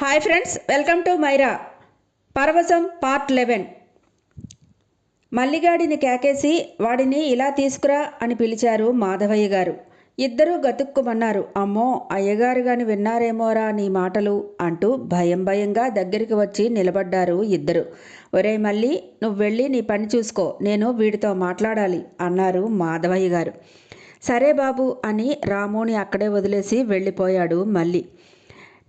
Hi friends welcome to మైరా పరవశం part eleven మల్లిగాడిని కేకేసి వాడిని ఇలా తీసుకురా అని పిలిచారు మాధవయ్య గారు. ఇద్దరూ గతుక్కుమన్నారు అమ్మో అయ్యగారు గాని విన్నారేమోరా నీ మాటలు? అంటూ భయం భయంగా దగ్గరికి వచ్చి నిలబడ్డారు ఇద్దరు. ఒరే మళ్ళీ నువ్వు వెళ్ళి నీ పని చూసుకో నేను వీడితో మాట్లాడాలి అన్నారు మాధవయ్య గారు. సరే బాబు అని రాముని అక్కడే వదిలేసి వెళ్ళిపోయాడు మళ్ళీ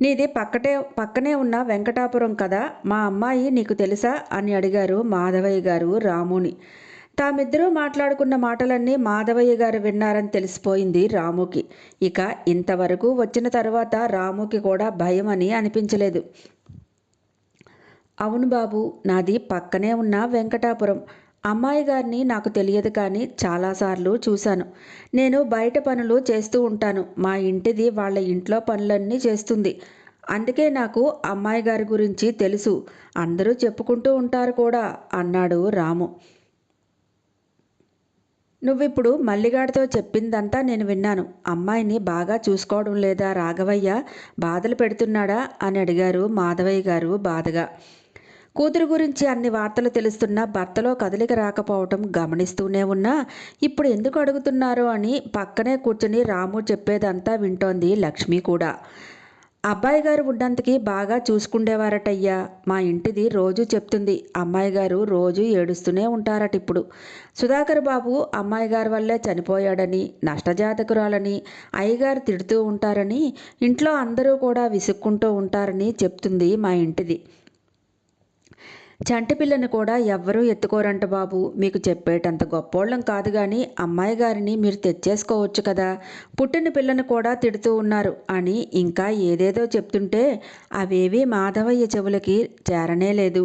నీది పక్కటే పక్కనే ఉన్న వెంకటాపురం కదా? మా అమ్మాయి నీకు తెలుసా? అని అడిగారు మాధవయ్య గారు రాముని. తామిద్దరూ మాట్లాడుకున్న మాటలన్నీ మాధవయ్య గారు విన్నారని తెలిసిపోయింది రాముకి. ఇక ఇంతవరకు వచ్చిన తర్వాత రాముకి కూడా భయం అని అనిపించలేదు. అవును బాబు నాది పక్కనే ఉన్న వెంకటాపురం. అమ్మాయి గారిని నాకు తెలియదు కానీ చాలాసార్లు చూశాను. నేను బయట పనులు చేస్తూ ఉంటాను. మా ఇంటిది వాళ్ళ ఇంట్లో పనులన్నీ చేస్తుంది. అందుకే నాకు అమ్మాయి గారి గురించి తెలుసు. అందరూ చెప్పుకుంటూ ఉంటారు కూడా అన్నాడు రాము. నువ్విప్పుడు మల్లిగాడితో చెప్పిందంతా నేను విన్నాను. అమ్మాయిని బాగా చూసుకోవడం లేదా రాఘవయ్య బాధలు పెడుతున్నాడా అని అడిగారు మాధవయ్య గారు బాధగా. కూతురు గురించి అన్ని వార్తలు తెలుస్తున్నా భర్తలో కదలిక రాకపోవటం గమనిస్తూనే ఉన్నా ఇప్పుడు ఎందుకు అడుగుతున్నారు అని పక్కనే కూర్చుని రాము చెప్పేదంతా వింటోంది లక్ష్మి కూడా. అబ్బాయి గారు ఉన్నంతకి బాగా చూసుకుండేవారటయ్యా మా ఇంటిది రోజు చెప్తుంది. అమ్మాయి గారు రోజు ఏడుస్తూనే ఉంటారట ఇప్పుడు. సుధాకర్ బాబు అమ్మాయి గారి వల్లే చనిపోయాడని నష్టజాతకురాలని అయ్యగారు తిడుతూ ఉంటారని ఇంట్లో అందరూ కూడా విసుక్కుంటూ ఉంటారని చెప్తుంది మా ఇంటిది. చంటి పిల్లని కూడా ఎవ్వరూ ఎత్తుకోరంట బాబు. మీకు చెప్పేటంత గొప్పోళ్ళం కాదు కానీ అమ్మాయి గారిని మీరు తెచ్చేసుకోవచ్చు కదా. పుట్టిన పిల్లని కూడా తిడుతూ ఉన్నారు అని ఇంకా ఏదేదో చెప్తుంటే అవేవి మాధవయ్య చెవులకి చేరనే లేదు.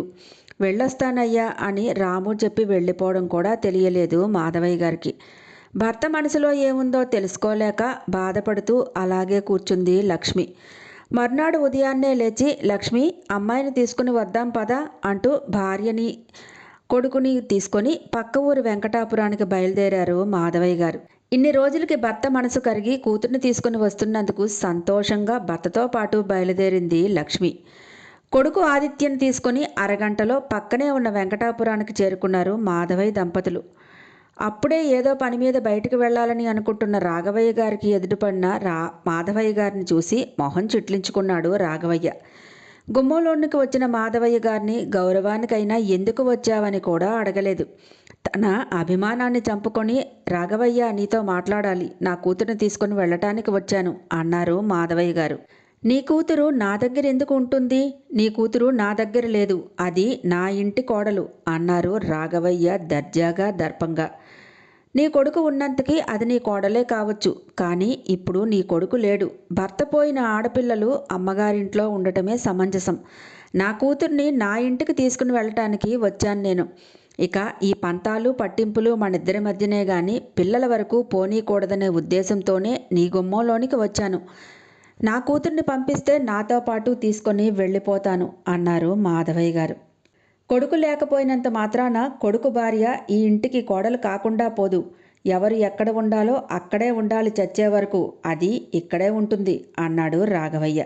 వెళ్ళొస్తానయ్యా అని రాము చెప్పి వెళ్ళిపోవడం కూడా తెలియలేదు మాధవయ్య గారికి. భర్త మనసులో ఏముందో తెలుసుకోలేక బాధపడుతూ అలాగే కూర్చుంది లక్ష్మి. మర్నాడు ఉదయాన్నే లేచి లక్ష్మి అమ్మాయిని తీసుకుని వద్దాం పద అంటూ భార్యని కొడుకుని తీసుకొని పక్క ఊరు వెంకటాపురానికి బయలుదేరారు మాధవయ్య గారు. ఇన్ని రోజులకి భర్త మనసు కరిగి కూతుర్ని తీసుకుని వస్తున్నందుకు సంతోషంగా భర్తతో పాటు బయలుదేరింది లక్ష్మి. కొడుకు ఆదిత్యను తీసుకుని అరగంటలో పక్కనే ఉన్న వెంకటాపురానికి చేరుకున్నారు మాధవయ్య దంపతులు. అప్పుడే ఏదో పని మీద బయటికి వెళ్ళాలని అనుకుంటున్న రాఘవయ్య గారికి ఎదుటిపడిన రా మాధవయ్య గారిని చూసి మొహం చిట్లించుకున్నాడు రాఘవయ్య. గుమ్మంలోనికి వచ్చిన మాధవయ్య గారిని గౌరవానికైనా ఎందుకు వచ్చావని కూడా అడగలేదు. తన అభిమానాన్ని చంపుకొని రాఘవయ్య నీతో మాట్లాడాలి. నా కూతురుని తీసుకుని వెళ్ళటానికి వచ్చాను అన్నారు మాధవయ్య గారు. నీ కూతురు నా దగ్గర ఎందుకు ఉంటుంది? నీ కూతురు నా దగ్గర లేదు. అది నా ఇంటి కోడలు అన్నారు రాఘవయ్య దర్జాగా దర్పంగా. నీ కొడుకు ఉన్నంతకి అది నీ కోడలే కావచ్చు. కానీ ఇప్పుడు నీ కొడుకు లేడు. భర్త పోయిన ఆడపిల్లలు అమ్మగారింట్లో ఉండటమే సమంజసం. నా కూతుర్ని నా ఇంటికి తీసుకుని వెళ్ళటానికి వచ్చాను నేను. ఇక ఈ పంతాలు పట్టింపులు మనిద్దరి మధ్యనే గాని పిల్లల వరకు పోనీకూడదనే ఉద్దేశంతోనే నీ గుమ్మంలోనికి వచ్చాను. నా కూతుర్ని పంపిస్తే నాతో పాటు తీసుకొని వెళ్ళిపోతాను అన్నారు మాధవయ్య గారు. కొడుకు లేకపోయినంత మాత్రాన కొడుకు భార్య ఈ ఇంటికి కోడలు కాకుండా పోదు. ఎవరు ఎక్కడ ఉండాలో అక్కడే ఉండాలి చచ్చే వరకు అది ఇక్కడే ఉంటుంది అన్నాడు రాఘవయ్య.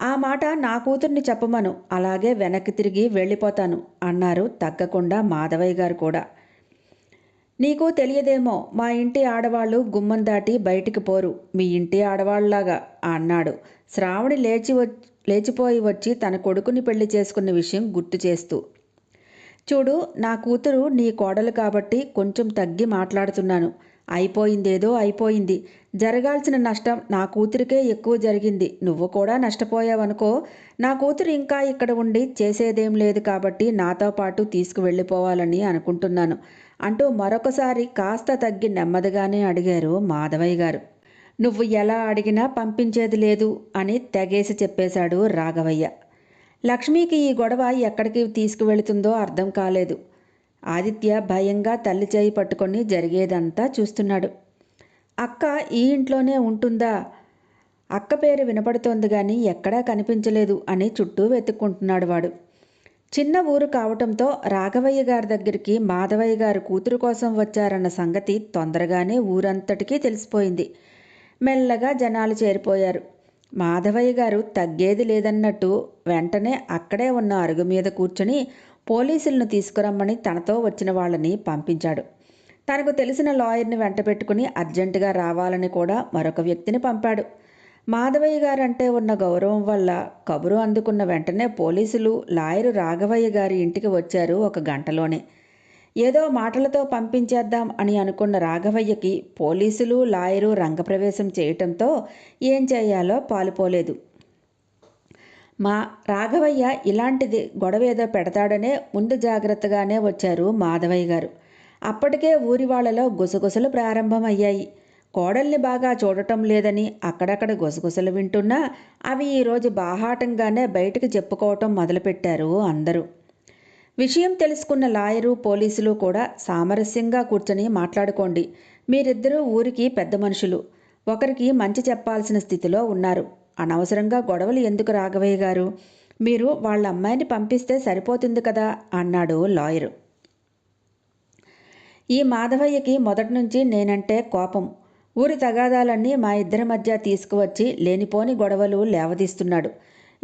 ఆ మాట నా కూతుర్ని చెప్పమను అలాగే వెనక్కి తిరిగి వెళ్ళిపోతాను అన్నారు తగ్గకుండా మాధవయ్య గారు కూడా. నీకు తెలియదేమో మా ఇంటి ఆడవాళ్ళు గుమ్మం దాటి బయటికి పోరు. మీ ఇంటి ఆడవాళ్ళలాగా అన్నాడు. శ్రావణి లేచి లేచిపోయి వచ్చి తన కొడుకుని పెళ్ళి చేసుకున్న విషయం గుర్తు చేస్తూ. చూడు నా కూతురు నీ కోడలు కాబట్టి కొంచెం తగ్గి మాట్లాడుతున్నాను. అయిపోయిందేదో అయిపోయింది. జరగాల్సిన నష్టం నా కూతురికే ఎక్కువ జరిగింది. నువ్వు కూడా నష్టపోయావనుకో నా కూతురు ఇంకా ఇక్కడ ఉండి చేసేదేం లేదు కాబట్టి నాతో పాటు తీసుకువెళ్ళిపోవాలని అనుకుంటున్నాను అంటూ మరొకసారి కాస్త తగ్గి నెమ్మదిగానే అడిగారు మాధవయ్య గారు. నువ్వు ఎలా అడిగినా పంపించేది లేదు అని తెగేసి చెప్పేశాడు రాఘవయ్య. లక్ష్మికి ఈ గొడవ ఎక్కడికి తీసుకువెళుతుందో అర్థం కాలేదు. ఆదిత్య భయంగా తల్లి చేయి పట్టుకొని జరిగేదంతా చూస్తున్నాడు. అక్క ఈ ఇంట్లోనే ఉంటుందా? అక్క పేరు వినపడుతోంది కానీ ఎక్కడా కనిపించలేదు అని చుట్టూ వెతుక్కుంటున్నాడు వాడు. చిన్న ఊరు కావటంతో రాఘవయ్య గారి దగ్గరికి మాధవయ్య గారు కూతురు కోసం వచ్చారన్న సంగతి తొందరగానే ఊరంతటికీ తెలిసిపోయింది. మెల్లగా జనాలు చేరిపోయారు. మాధవయ్య గారు తగ్గేది లేదన్నట్టు వెంటనే అక్కడే ఉన్న అరుగు మీద కూర్చుని పోలీసులను తీసుకురమ్మని తనతో వచ్చిన వాళ్ళని పంపించాడు. తనకు తెలిసిన లాయర్ని వెంట పెట్టుకుని అర్జెంటుగా రావాలని కూడా మరొక వ్యక్తిని పంపాడు. మాధవయ్య గారంటే ఉన్న గౌరవం వల్ల కబురు అందుకున్న వెంటనే పోలీసులు లాయరు రాఘవయ్య గారి ఇంటికి వచ్చారు ఒక గంటలోనే. ఏదో మాటలతో పంపించేద్దాం అని అనుకున్న రాఘవయ్యకి పోలీసులు లాయరు రంగప్రవేశం చేయటంతో ఏం చేయాలో పాలుపోలేదు. మా రాఘవయ్య ఇలాంటిది గొడవ ఏదో పెడతాడనే ముందు జాగ్రత్తగానే వచ్చారు మాధవయ్య గారు. అప్పటికే ఊరి వాళ్ళలో గుసగుసలు ప్రారంభమయ్యాయి. కోడల్ని బాగా చూడటం లేదని అక్కడక్కడ గుసగుసలు వింటున్నా అవి ఈరోజు బాహాటంగానే బయటకు చెప్పుకోవటం మొదలుపెట్టారు అందరూ. విషయం తెలుసుకున్న లాయరు పోలీసులు కూడా సామరస్యంగా కూర్చొని మాట్లాడుకోండి. మీరిద్దరూ ఊరికి పెద్ద మనుషులు. ఒకరికి మంచి చెప్పాల్సిన స్థితిలో ఉన్నారు. అనవసరంగా గొడవలు ఎందుకు రాఘవయ్య గారు? మీరు వాళ్ళ అమ్మాయిని పంపిస్తే సరిపోతుంది కదా? అన్నాడు లాయరు. ఈ మాధవయ్యకి మొదటి నుంచి నేనంటే కోపం. ఊరి తగాదాలన్నీ మా ఇద్దరి మధ్య తీసుకువచ్చి లేనిపోని గొడవలు లేవదీస్తున్నాడు.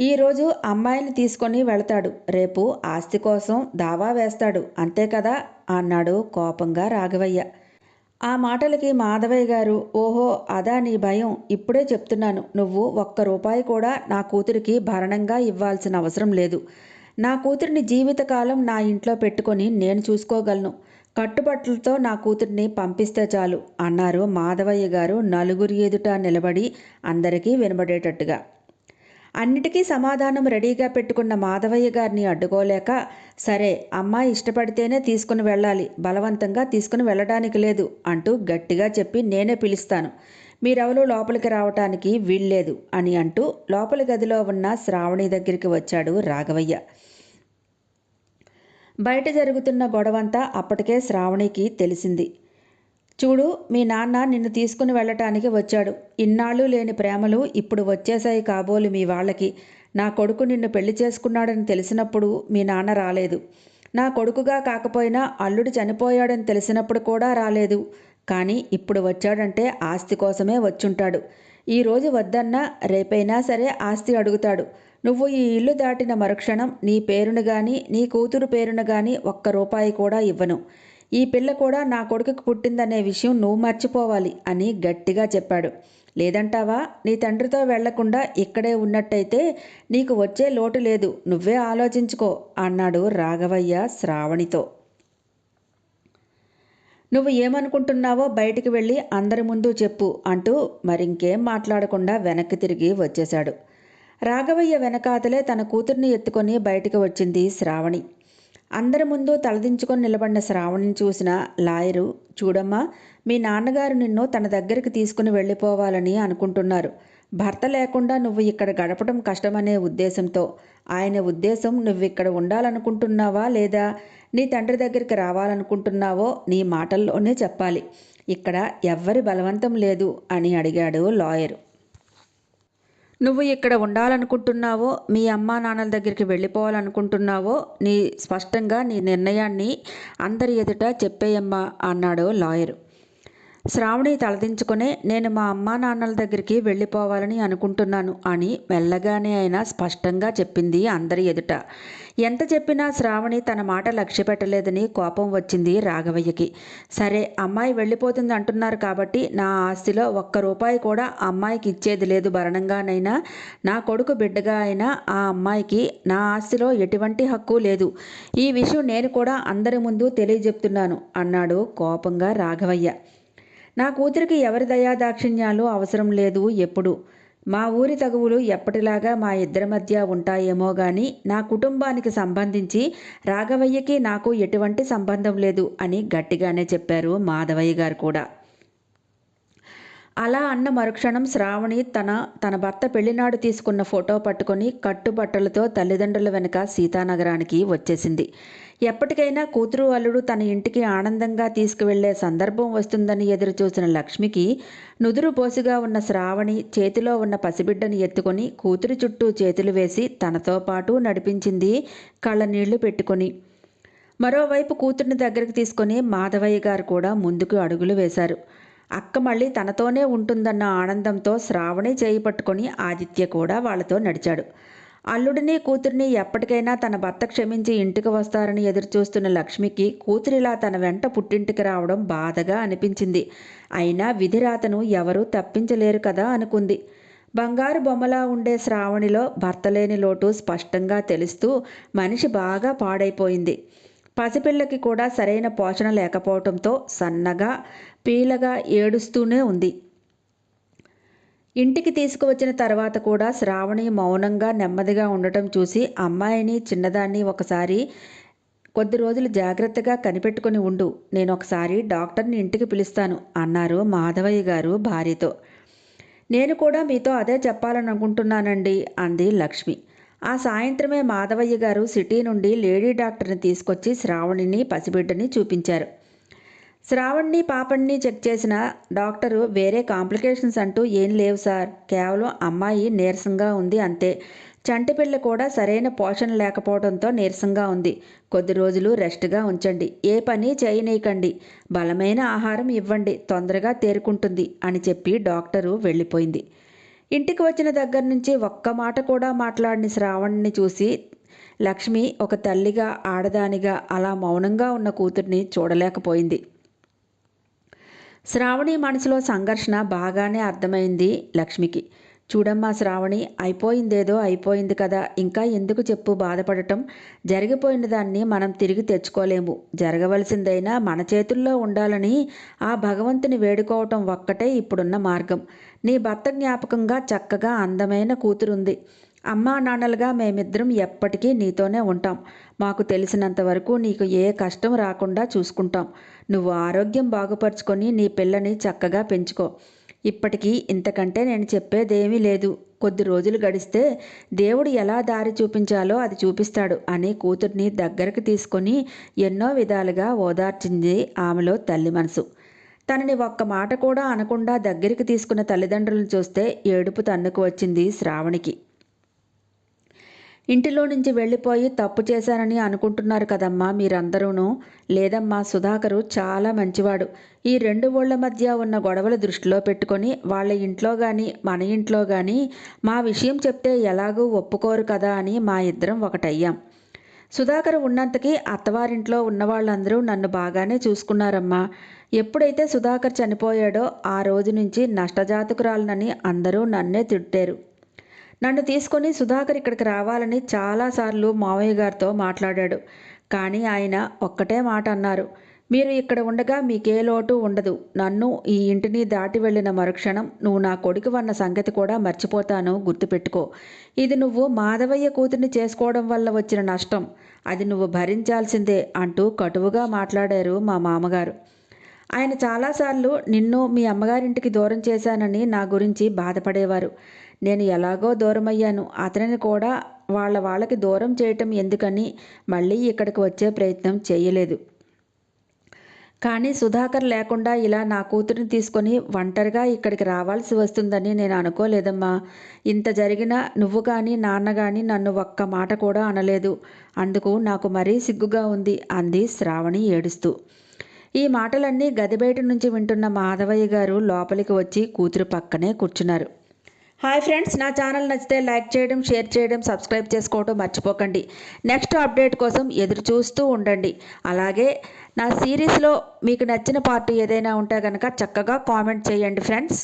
ఈరోజు అమ్మాయిని తీసుకొని వెళతాడు. రేపు ఆస్తి కోసం దావా వేస్తాడు. అంతే కదా? అన్నాడు కోపంగా రాఘవయ్య. ఆ మాటలకి మాధవయ్య గారు ఓహో అదా నీ భయం. ఇప్పుడే చెప్తున్నాను. నువ్వు ఒక్క రూపాయి కూడా నా కూతురికి భరణంగా ఇవ్వాల్సిన అవసరం లేదు. నా కూతురిని జీవితకాలం నా ఇంట్లో పెట్టుకొని నేను చూసుకోగలను. కట్టుబట్టలతో నా కూతుర్ని పంపిస్తే చాలు అన్నారు మాధవయ్య గారు నలుగురి ఎదుట నిలబడి అందరికీ వినబడేటట్టుగా. అన్నిటికీ సమాధానం రెడీగా పెట్టుకున్న మాధవయ్య గారిని అడ్డుకోలేక సరే అమ్మాయి ఇష్టపడితేనే తీసుకుని వెళ్ళాలి బలవంతంగా తీసుకుని వెళ్ళడానికి లేదు అంటూ గట్టిగా చెప్పి నేనే పిలుస్తాను. మీరెవరు లోపలికి రావటానికి వీల్లేదు అని అంటూ లోపలి గదిలో ఉన్న శ్రావణి దగ్గరికి వచ్చాడు రాఘవయ్య. బయట జరుగుతున్న గొడవంతా అప్పటికే శ్రావణికి తెలిసింది. చూడు మీ నాన్న నిన్ను తీసుకుని వెళ్ళటానికి వచ్చాడు. ఇన్నాళ్ళు లేని ప్రేమలు ఇప్పుడు వచ్చేసాయి కాబోలు మీ వాళ్ళకి. నా కొడుకు నిన్ను పెళ్ళి చేసుకున్నాడని తెలిసినప్పుడు మీ నాన్న రాలేదు. నా కొడుకుగా కాకపోయినా అల్లుడు చనిపోయాడని తెలిసినప్పుడు కూడా రాలేదు. కానీ ఇప్పుడు వచ్చాడంటే ఆస్తి కోసమే వచ్చుంటాడు. ఈరోజు వద్దన్నా రేపైనా సరే ఆస్తి అడుగుతాడు. నువ్వు ఈ ఇల్లు దాటిన మరుక్షణం నీ పేరును గాని నీ కూతురు పేరును గాని ఒక్క రూపాయి కూడా ఇవ్వను. ఈ పిల్ల కూడా నా కొడుకుకి పుట్టిందనే విషయం నువ్వు మర్చిపోవాలి అని గట్టిగా చెప్పాడు. లేదంటావా? నీ తండ్రితో వెళ్ళకుండా ఇక్కడే ఉన్నట్టయితే నీకు వచ్చే లోటు లేదు. నువ్వే ఆలోచించుకో అన్నాడు రాఘవయ్య శ్రావణితో. నువ్వు ఏమనుకుంటున్నావో బయటికి వెళ్ళి అందరి ముందు చెప్పు అంటూ మరింకేం మాట్లాడకుండా వెనక్కి తిరిగి వచ్చేశాడు. రాఘవయ్య వెనకాతలే తన కూతుర్ని ఎత్తుకొని బయటికి వచ్చింది శ్రావణి. అందరి ముందు తలదించుకొని నిలబడిన శ్రావణిని చూసిన లాయరు చూడమ్మా మీ నాన్నగారు నిన్ను తన దగ్గరికి తీసుకుని వెళ్ళిపోవాలని అనుకుంటున్నారు. భర్త లేకుండా నువ్వు ఇక్కడ గడపడం కష్టమనే ఉద్దేశంతో. ఆయన ఉద్దేశం నువ్వు ఇక్కడ ఉండాలనుకుంటున్నావా లేదా? నీ తండ్రి దగ్గరికి రావాలనుకుంటున్నావో నీ మాటల్లోనే చెప్పాలి. ఇక్కడ ఎవ్వరి బలవంతం లేదు అని అడిగాడు లాయరు. నువ్వు ఇక్కడ ఉండాలనుకుంటున్నావో మీ అమ్మా నాన్నల దగ్గరికి వెళ్ళిపోవాలనుకుంటున్నావో నీ స్పష్టంగా నీ నిర్ణయాన్ని అందరి ఎదుట చెప్పేయమ్మా అన్నాడు లాయరు. శ్రావణి తలదించుకునే నేను మా అమ్మా నాన్నల దగ్గరికి వెళ్ళిపోవాలని అనుకుంటున్నాను అని మెల్లగానే అయినా స్పష్టంగా చెప్పింది అందరి ఎదుట. ఎంత చెప్పినా శ్రావణి తన మాట లక్ష్య పెట్టలేదని కోపం వచ్చింది రాఘవయ్యకి. సరే అమ్మాయి వెళ్ళిపోతుంది అంటున్నారు కాబట్టి నా ఆస్తిలో ఒక్క రూపాయి కూడా అమ్మాయికి ఇచ్చేది లేదు భరణంగానైనా. నా కొడుకు బిడ్డగా అయినా ఆ అమ్మాయికి నా ఆస్తిలో ఎటువంటి హక్కు లేదు. ఈ విషయం నేను కూడా అందరి ముందు తెలియజెప్తున్నాను అన్నాడు కోపంగా రాఘవయ్య. నా కూతురికి ఎవరి దయాదాక్షిణ్యాలు అవసరం లేదు ఎప్పుడు. మా ఊరి తగువులు ఎప్పటిలాగా మా ఇద్దరి మధ్య ఉంటాయేమో గాని నా కుటుంబానికి సంబంధించి రాఘవయ్యకి నాకు ఎటువంటి సంబంధం లేదు అని గట్టిగానే చెప్పారు మాధవయ్య గారు కూడా. అలా అన్న మరుక్షణం శ్రావణి తన తన భర్త పెళ్ళినాడు తీసుకున్న ఫోటో పట్టుకొని కట్టుబట్టలతో తల్లిదండ్రుల వెనుక సీతానగరానికి వచ్చేసింది. ఎప్పటికైనా కూతురు అల్లుడు తన ఇంటికి ఆనందంగా తీసుకువెళ్ళే సందర్భం వస్తుందని ఎదురుచూసిన లక్ష్మికి నుదురు పోసిగా ఉన్న శ్రావణి చేతిలో ఉన్న పసిబిడ్డని ఎత్తుకొని కూతురు చుట్టూ చేతులు వేసి తనతో పాటు నడిపించింది కళ్ళనీళ్ళు పెట్టుకొని. మరోవైపు కూతుర్ని దగ్గరికి తీసుకొని మాధవయ్య గారు కూడా ముందుకు అడుగులు వేశారు. అక్క మళ్ళీ తనతోనే ఉంటుందన్న ఆనందంతో శ్రావణి చేయి పట్టుకొని ఆదిత్య కూడా వాళ్ళతో నడిచాడు. అల్లుడిని కూతురిని ఎప్పటికైనా తన భర్త క్షమించి ఇంటికి వస్తారని ఎదురుచూస్తున్న లక్ష్మికి కూతురిలా తన వెంట పుట్టింటికి రావడం బాధగా అనిపించింది. అయినా విధిరాతను ఎవరూ తప్పించలేరు కదా అనుకుంది. బంగారు బొమ్మలా ఉండే శ్రావణిలో భర్త లేని లోటు స్పష్టంగా తెలుస్తూ మనిషి బాగా పాడైపోయింది. పసిపిల్లకి కూడా సరైన పోషణ లేకపోవడంతో సన్నగా పీలగా ఏడుస్తూనే ఉంది. ఇంటికి తీసుకువచ్చిన తర్వాత కూడా శ్రావణి మౌనంగా నెమ్మదిగా ఉండటం చూసి అమ్మాయిని చిన్నదాన్ని ఒకసారి కొద్ది రోజులు జాగ్రత్తగా కనిపెట్టుకుని ఉండు నేను ఒకసారి డాక్టర్ని ఇంటికి పిలుస్తాను అన్నారు మాధవయ్య గారు భార్యతో. నేను కూడా మీతో అదే చెప్పాలని అనుకుంటున్నానండి అంది లక్ష్మి. ఆ సాయంత్రమే మాధవయ్య గారు సిటీ నుండి లేడీ డాక్టర్ని తీసుకొచ్చి శ్రావణిని పసిబిడ్డని చూపించారు. శ్రావణ్ణి పాపణ్ణి చెక్ చేసిన డాక్టరు వేరే కాంప్లికేషన్స్ అంటూ ఏం లేవు సార్. కేవలం అమ్మాయి నీరసంగా ఉంది అంతే. చంటిపిల్ల కూడా సరైన పోషణ లేకపోవడంతో నీరసంగా ఉంది. కొద్ది రోజులు రెస్ట్గా ఉంచండి. ఏ పని చేయనీయకండి. బలమైన ఆహారం ఇవ్వండి. తొందరగా తేరుకుంటుంది అని చెప్పి డాక్టరు వెళ్ళిపోయింది. ఇంటికి వచ్చిన దగ్గర నుంచి ఒక్క మాట కూడా మాట్లాడిన శ్రావణ్ణి చూసి లక్ష్మి ఒక తల్లిగా ఆడదానిగా అలా మౌనంగా ఉన్న కూతుర్ని చూడలేకపోయింది. శ్రావణి మనసులో సంఘర్షణ బాగానే అర్థమైంది లక్ష్మికి. చూడమ్మా శ్రావణి అయిపోయిందేదో అయిపోయింది కదా ఇంకా ఎందుకు చెప్పు బాధపడటం? జరిగిపోయిన దాన్ని మనం తిరిగి తెచ్చుకోలేము. జరగవలసిందైనా మన చేతుల్లో ఉండాలని ఆ భగవంతుని వేడుకోవటం ఒక్కటే ఇప్పుడున్న మార్గం. నీ భర్త జ్ఞాపకంగా చక్కగా అందమైన కూతురుంది. అమ్మా నాన్నలుగా మేమిద్దరం ఎప్పటికీ నీతోనే ఉంటాం. మాకు తెలిసినంత వరకు నీకు ఏ కష్టం రాకుండా చూసుకుంటాం. నువ్వు ఆరోగ్యం బాగుపరుచుకొని నీ పిల్లని చక్కగా పెంచుకో. ఇప్పటికీ ఇంతకంటే నేను చెప్పేదేమీ లేదు. కొద్ది రోజులు గడిస్తే దేవుడు ఎలా దారి చూపించాలో అది చూపిస్తాడు అని కూతుర్ని దగ్గరకు తీసుకొని ఎన్నో విధాలుగా ఓదార్చింది ఆమెలో తల్లి మనసు. తనని ఒక్క మాట కూడా అనకుండా దగ్గరికి తీసుకున్న తల్లిదండ్రులను చూస్తే ఏడుపు తన్నుకు వచ్చింది శ్రావణికి. ఇంటిలో నుంచి వెళ్ళిపోయి తప్పు చేశానని అనుకుంటున్నారు కదమ్మా మీరందరూనూ. లేదమ్మా సుధాకరు చాలా మంచివాడు. ఈ రెండు ఊళ్ళ మధ్య ఉన్న గొడవలు దృష్టిలో పెట్టుకొని వాళ్ళ ఇంట్లో కానీ మన ఇంట్లో కానీ మా విషయం చెప్తే ఎలాగూ ఒప్పుకోరు కదా అని మా ఇద్దరం ఒకటయ్యాం. సుధాకర్ ఉన్నంతకి అత్తవారింట్లో ఉన్న వాళ్ళందరూ నన్ను బాగానే చూసుకున్నారమ్మా. ఎప్పుడైతే సుధాకర్ చనిపోయాడో ఆ రోజు నుంచి నష్టజాతకురాలనని అందరూ నన్నే తిట్టారు. నన్ను తీసుకొని సుధాకర్ ఇక్కడికి రావాలని చాలాసార్లు మావయ్య గారితో మాట్లాడాడు. కానీ ఆయన ఒక్కటే మాట అన్నారు. మీరు ఇక్కడ ఉండగా మీకే లోటు ఉండదు. నన్ను ఈ ఇంటిని దాటి వెళ్ళిన మరుక్షణం నువ్వు నా కొడుకు వన్న సంగతి కూడా మర్చిపోతాను. గుర్తుపెట్టుకో. ఇది నువ్వు మాధవయ్య కూతుర్ని చేసుకోవడం వల్ల వచ్చిన నష్టం. అది నువ్వు భరించాల్సిందే అంటూ కటువుగా మాట్లాడారు మా మామగారు. ఆయన చాలాసార్లు నిన్ను మీ అమ్మగారింటికి దూరం చేశానని నా గురించి బాధపడేవారు. నేను ఎలాగో దూరమయ్యాను. అతనిని కూడా వాళ్ళ వాళ్ళకి దూరం చేయటం ఎందుకని మళ్ళీ ఇక్కడికి వచ్చే ప్రయత్నం చేయలేదు. కానీ సుధాకర్ లేకుండా ఇలా నా కూతురిని తీసుకొని ఒంటరిగా ఇక్కడికి రావాల్సి వస్తుందని నేను అనుకోలేదమ్మా. ఇంత జరిగినా నువ్వు కానీ నాన్న కానీ నన్ను ఒక్క మాట కూడా అనలేదు. అందుకు నాకు మరీ సిగ్గుగా ఉంది అంది శ్రావణి ఏడుస్తూ. ఈ మాటలన్నీ గది బయట నుంచి వింటున్న మాధవయ్య గారు లోపలికి వచ్చి కూతురు పక్కనే కూర్చున్నారు. హాయ్ ఫ్రెండ్స్ నా ఛానల్ నచ్చితే లైక్ చేయడం షేర్ చేయడం సబ్స్క్రైబ్ చేసుకోవడం మర్చిపోకండి. నెక్స్ట్ అప్డేట్ కోసం ఎదురు చూస్తూ ఉండండి. అలాగే నా సిరీస్లో మీకు నచ్చిన పార్ట్ ఏదైనా ఉంటే కనుక చక్కగా కామెంట్ చేయండి ఫ్రెండ్స్.